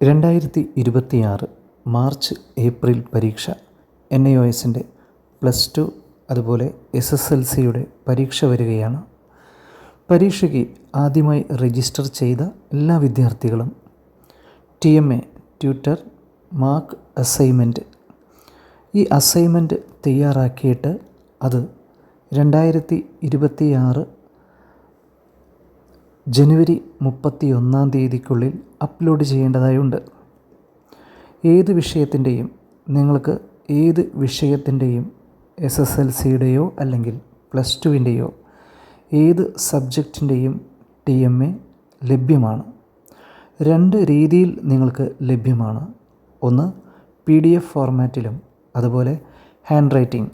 രണ്ടായിരത്തി ഇരുപത്തിയാറ് March April പരീക്ഷ എൻ ഐ ഒ എസിന്റെ പ്ലസ് ടു അതുപോലെ എസ് എസ് എൽ സിയുടെ പരീക്ഷ വരികയാണ്. പരീക്ഷയ്ക്ക് ആദ്യമായി രജിസ്റ്റർ ചെയ്ത എല്ലാ വിദ്യാർത്ഥികളും T M A tutor mark assignment. ഈ അസൈൻമെന്റ് തയ്യാറാക്കിയിട്ട് അത് രണ്ടായിരത്തി ഇരുപത്തിയാറ് ജനുവരി മുപ്പത്തി ഒന്നാം തീയതിക്കുള്ളിൽ അപ്ലോഡ് ചെയ്യേണ്ടതായുണ്ട്. ഏത് വിഷയത്തിന്റെയും നിങ്ങൾക്ക് ഏത് വിഷയത്തിന്റെയും എസ് എസ് എൽ സിയുടെയോ അല്ലെങ്കിൽ പ്ലസ് ടുവിന്റെയോ ഏത് സബ്ജക്റ്റിന്റെയും ടി എം എ ലഭ്യമാണ്. രണ്ട് രീതിയിൽ നിങ്ങൾക്ക് ലഭ്യമാണ്. ഒന്ന് പി ഡി എഫ് ഫോർമാറ്റിലും അതുപോലെ handwriting.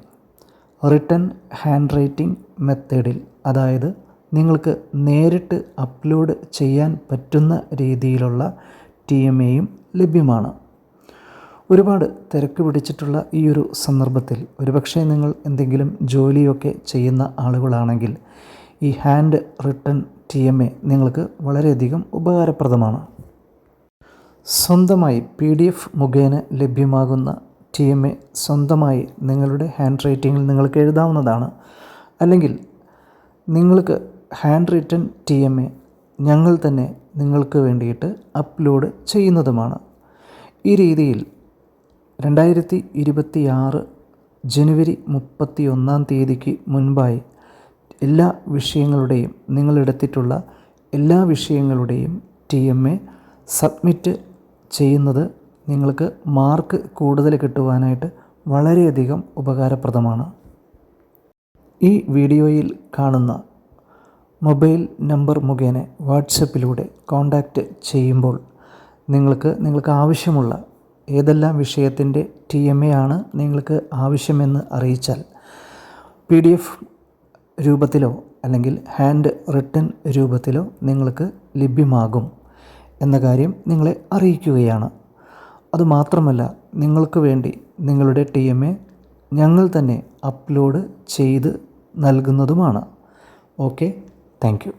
Written handwriting മെത്തേഡിൽ അതായത് നിങ്ങൾക്ക് നേരിട്ട് അപ്ലോഡ് ചെയ്യാൻ പറ്റുന്ന രീതിയിലുള്ള ടി എം എയും ലഭ്യമാണ്. ഒരുപാട് തിരക്ക് പിടിച്ചിട്ടുള്ള ഈ ഒരു സന്ദർഭത്തിൽ ഒരുപക്ഷെ നിങ്ങൾ എന്തെങ്കിലും ജോലിയൊക്കെ ചെയ്യുന്ന ആളുകളാണെങ്കിൽ ഈ hand written T M A നിങ്ങൾക്ക് വളരെയധികം ഉപകാരപ്രദമാണ്. സ്വന്തമായി പി ഡി എഫ് മുഖേന ലഭ്യമാകുന്ന ടി എം എ സ്വന്തമായി നിങ്ങളുടെ ഹാൻഡ് റൈറ്റിങ്ങിൽ നിങ്ങൾക്ക് എഴുതാവുന്നതാണ്. അല്ലെങ്കിൽ നിങ്ങൾക്ക് hand written T M A ഞങ്ങൾ തന്നെ നിങ്ങൾക്ക് വേണ്ടിയിട്ട് അപ്ലോഡ് ചെയ്യുന്നതുമാണ്. ഈ രീതിയിൽ രണ്ടായിരത്തി ഇരുപത്തി ആറ് ജനുവരി മുപ്പത്തി ഒന്നാം തീയതിക്ക് മുൻപായി എല്ലാ വിഷയങ്ങളുടെയും നിങ്ങളെടുത്തിട്ടുള്ള എല്ലാ വിഷയങ്ങളുടെയും ടി എം എ സബ്മിറ്റ് ചെയ്യുന്നത് നിങ്ങൾക്ക് മാർക്ക് കൂടുതൽ കിട്ടുവാനായിട്ട് വളരെയധികം ഉപകാരപ്രദമാണ്. ഈ വീഡിയോയിൽ കാണുന്ന മൊബൈൽ നമ്പർ മുഖേന വാട്സപ്പിലൂടെ കോൺടാക്റ്റ് ചെയ്യുമ്പോൾ നിങ്ങൾക്ക് നിങ്ങൾക്ക് ആവശ്യമുള്ള ഏതെല്ലാം വിഷയത്തിന്റെ ടി എം എ ആണ് നിങ്ങൾക്ക് ആവശ്യമെന്ന് അറിയിച്ചാൽ പി ഡി എഫ് രൂപത്തിലോ അല്ലെങ്കിൽ ഹാൻഡ് റിട്ടൺ രൂപത്തിലോ നിങ്ങൾക്ക് ലഭ്യമാകും എന്ന കാര്യം നിങ്ങളെ അറിയിക്കുകയാണ്. അതുമാത്രമല്ല നിങ്ങൾക്ക് വേണ്ടി നിങ്ങളുടെ ടി എം എ ഞങ്ങൾ തന്നെ അപ്ലോഡ് ചെയ്ത് നൽകുന്നതുമാണ്. ഓക്കെ? Thank you